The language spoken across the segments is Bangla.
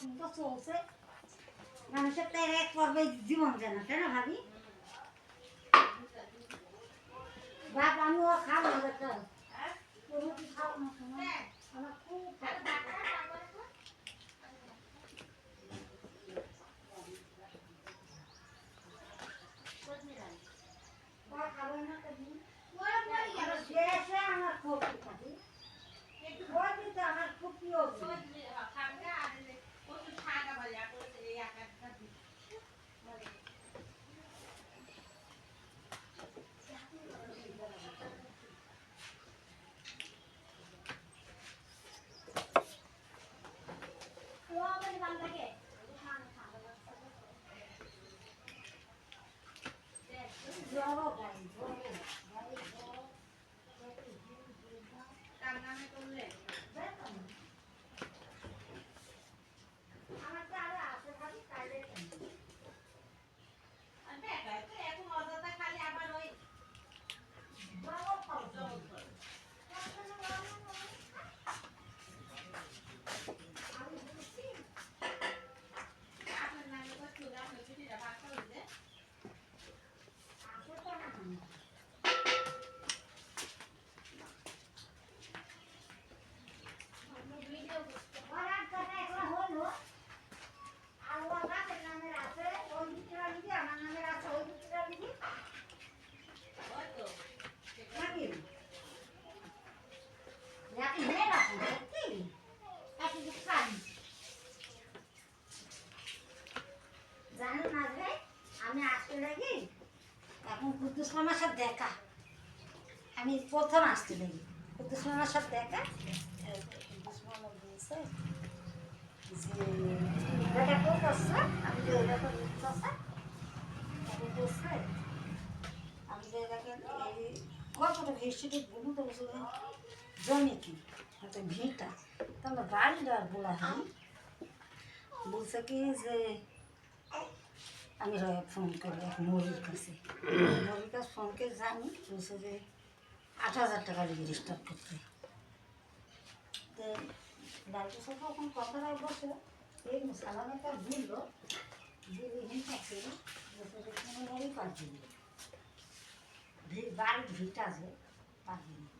তো চলছে মানুষের তো এক পর্বে জীবন যেন তাই না ভাবি বাপ, আমিও খাব খাও না? আমার খুব খাবে। আমার খুব খাবি আমার খুব প্রিয় জিনিস। জড়ো গাড়ি, জড়ো, গাড়ি জড়ো। দেখো না। আমার তো আরও আছে ভাবি, কাইলে কিনবো। জড়ো খাব। আমি বলছি, আছে তো না। ওরা কথা এখন হলো আর ওর বাপের নামের আছে ওই দুটোরা লিখি আমার নামের আছে ওই দুটোরা লিখি নাকি নাকি মেয়ে রাখুন সত্যি একই যে খালি জানো না যে আমি আসতে লাগি এখন কুদ্দুস মামার দেখা আমি প্রথম আসতে লাগি কুদ্দুস মামার দেখা কুদ্দুস মামা বলছে যে দেখা করতেছে আমি যে দেখা আমি যে দেখেন এই কতটা হিস্ট্রি বলুন তো যে জমি কি একটা ভিটা তো আমরা বাড়িটা আর বলা হয় বলছে কি যে, আমি ফোন করি এক মরির কাছে। মরির কাছে ফোন করে জানি। বলছে যে, আট হাজার টাকা রেজিস্টার করতে। তো ডাক্তার সাহেব এখন কথাটা বসে। এই সালামেটা দিল দিলে যে মরি পারবি ভি- বাড়ির ভিটা আছে, পারবি না।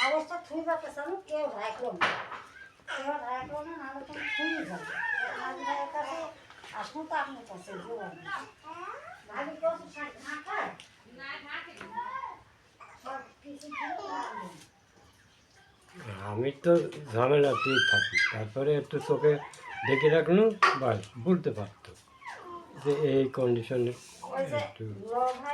কাগজটা থুই যাতে চান কেউ রাখল না। কেউ রাখল না নাহলে তুমি থুই যাবে আমার ভাইয়ের কাছে আসুন তো আপনার কাছে ভাবি সব কিছু আমি তো ঝামেলাতেই থাকি তারপরে একটু চোখে দেখে রাখল বাস বলতে পারতো যে এই কন্ডিশনে একটু